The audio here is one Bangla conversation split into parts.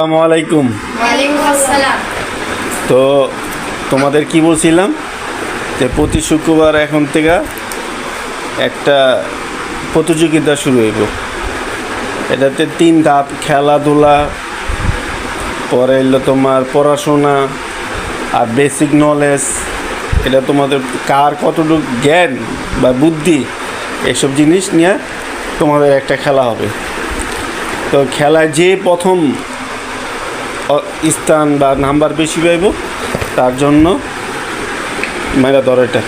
আসসালামু আলাইকুম। তো তোমাদের কি বলছিলাম? যে প্রতি শুক্রবার এখন থেকে একটা প্রতিযোগিতা শুরু হইব। এটাতে তিন ধাপ খেলাধুলা পরে এলো তোমার পড়াশোনা আর বেসিক নলেজ এটা তোমাদের কার কতটুকু জ্ঞান বা বুদ্ধি এসব জিনিস নিয়ে তোমাদের একটা খেলা হবে। তো খেলায় যে প্রথম স্থান বা নাম্বার বেশি পাইব তার জন্য মেরা ধরো এটা।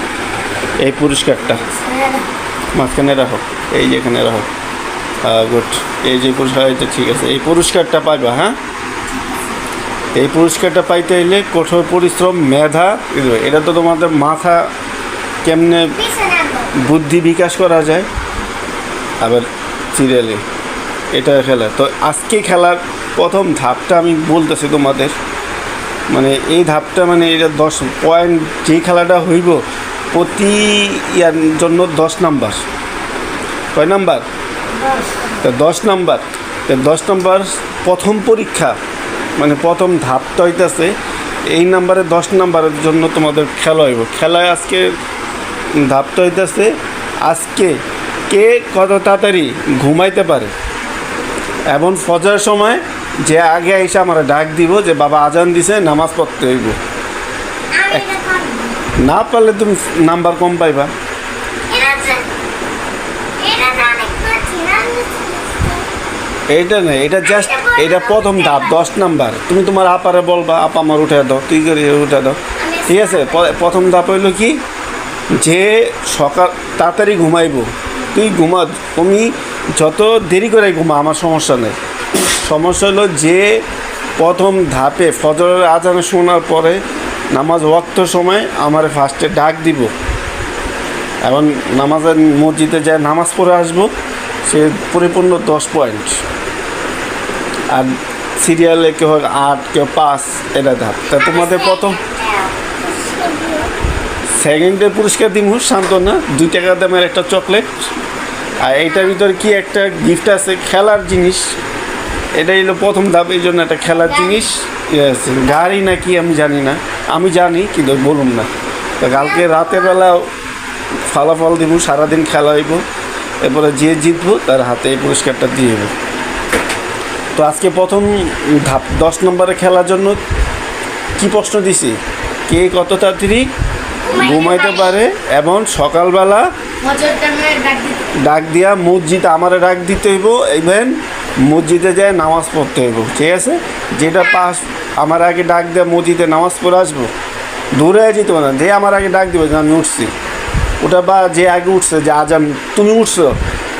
এই পুরস্কারটা। মাঝখানে রাখো এই যে এখানে রাখো। গুড এই যে পুরস্কার এটা ঠিক আছে। এই পুরস্কারটা পাইবা হ্যাঁ? এই পুরস্কারটা পাইতে হইলে কঠোর পরিশ্রম মেধা। এটা তো তোমাদের মাথা কেমনে বুদ্ধি বিকাশ করা যায়। আবার সিরিয়ালে এটা খেলা। তো আজকে খেলার প্রথম ধাপটা আমি বলতেছি তোমাদের। মানে এই ধাপটা মানে এটা দশ পয়েন্ট যে খেলাটা হইব প্রতি ইয়ার জন্য দশ নাম্বার। কয় নাম্বার? তো দশ নাম্বার। তো দশ নাম্বার প্রথম পরীক্ষা মানে প্রথম ধাপটা হইতেছে এই নাম্বারে দশ নাম্বারের জন্য তোমাদের খেলা হইব। খেলায় আজকে ধাপটা হইতেছে আজকে কে কত তাড়াতাড়ি ঘুমাইতে পারে? এবং ফজর সময় যে আগে এসে আমার ডাক দিব যে, বাবা আজান দিছে, নামাজ পড়তে হইব। না পারলে তুমি নাম্বার কম পাইবা। এইটা না এটা জাস্ট এটা প্রথম ধাপ, দশ নাম্বার। তুমি তোমার আপারে বলবা, আপা আমার উঠে দাও, তুই করে উঠে দাও। ঠিক আছে প্রথম ধাপ হইল কি? যে সকাল, তাড়াতাড়ি ঘুমাইবো। তুই ঘুমা, তুমি যত দেরি করে ঘুমা, আমার সমস্যা নেই। সমস্যা হলো যে প্রথম ধাপে ফজরের আজানে শোনার পরে নামাজ ওয়াক্ত সময় আমার ফার্স্টে ডাক দিব। এবং নামাজের মসজিদে যায় নামাজ পড়ে আসব, সে পরিপূর্ণ দশ পয়েন্ট আর সিরিয়ালে কেউ আট, কেউ পাঁচ, এটা ধাপ। তা তোমাদের প্রথম সেকেন্ডের পুরস্কার দিব সান্ত্বনা। দুই টাকা দামের একটা চকলেট। আর এইটার ভিতরে কি একটা গিফট আছে? খেলার জিনিস। এটা হলো প্রথম ধাপ এই জন্য একটা খেলার জিনিস। আছে। গাড়ি নাকি আমি জানি না। আমি জানি কিন্তু বলুন না। তো কালকে রাতের বেলা ফলাফল দিব সারাদিন খেলা হইব। এরপরে যে জিতবো তার হাতে এই পুরস্কারটা দিয়ে দেবো। তো আজকে প্রথম ধাপ দশ নম্বরে খেলার জন্য কি প্রশ্ন দিছি? কে কত তাড়াতাড়ি ঘুমাইতে পারে। এবং সকালবেলা ডাক দিয়া মসজিদ আমারে ডাক দিতে হইব ইভেন মসজিদে যায় নামাজ পড়তে হইব ঠিক আছে? যেটা পাস আমার আগে ডাক দেয়া মসজিদে নামাজ পড়ে আসব দূরে যেতে পারে না যে আমার আগে ডাক দিবে যে আমি উঠছি। ওটা বা যে আগে উঠছে যে আজান তুমি উঠছো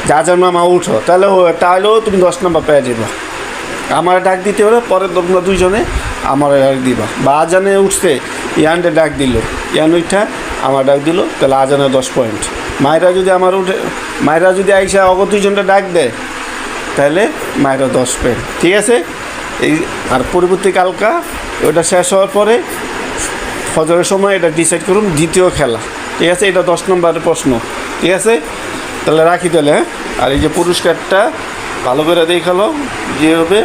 যে আজান মামা উঠো তাহলে তাহলেও তুমি দশ নম্বর পেয়ে যাবে আমার ডাক দিতে হলে পরে তোমরা দুইজনে আমার দিবা। বা আজানে উঠছে ইয়ানটা ডাক দিল। ইয়ান উঠা আমার ডাক দিল, তাহলে আজানে দশ পয়েন্ট। মায়েরা যদি আমার উঠে, মায়েরা যদি আইসা অগ দুইজনটা ডাক দেয়, তাহলে মায়েরা দশ পয়েন্ট। ঠিক আছে? এই, আর পরবর্তী কালকা, ওটা শেষ হওয়ার পরে ফজরের সময় এটা ডিসাইড করুন, দ্বিতীয় খেলা। ঠিক আছে? এটা দশ নম্বরের প্রশ্ন। ঠিক আছে? তাহলে রাখি তাহলে হ্যাঁ? আর এই যে পুরস্কারটা, ভালো করে দেখাল যে হবে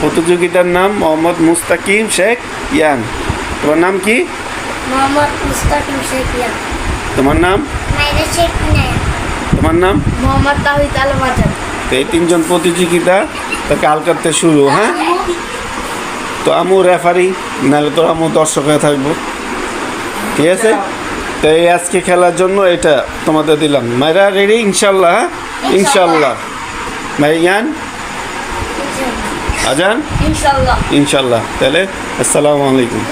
প্রতিযোগিতার নাম মোহাম্মদ মুস্তাকিম শেখ ইয়ান তোমার নাম কি? মোহাম্মদ মুস্তাকিম শেখিয়া তোমার নাম? তোমার নাম? মোহাম্মদ তাহিদ আলম আজাদ। তো এই তিনজন প্রতিযোগিতা তো কালকাতে শুরু হ্যাঁ? তো আমু রেফারি নাহলে তো আমু দর্শক হয়ে থাকব। ঠিক আছে? তো এই আজকে খেলার জন্য এটা তোমাদের দিলাম। মায়েরা রেডি ইনশাল্লাহ হ্যাঁ? ইনশাল্লাহ। মাইয়ান আজান? ইনশাল্লাহ ইনশাল্লাহ তাহলে আসসালামু আলাইকুম।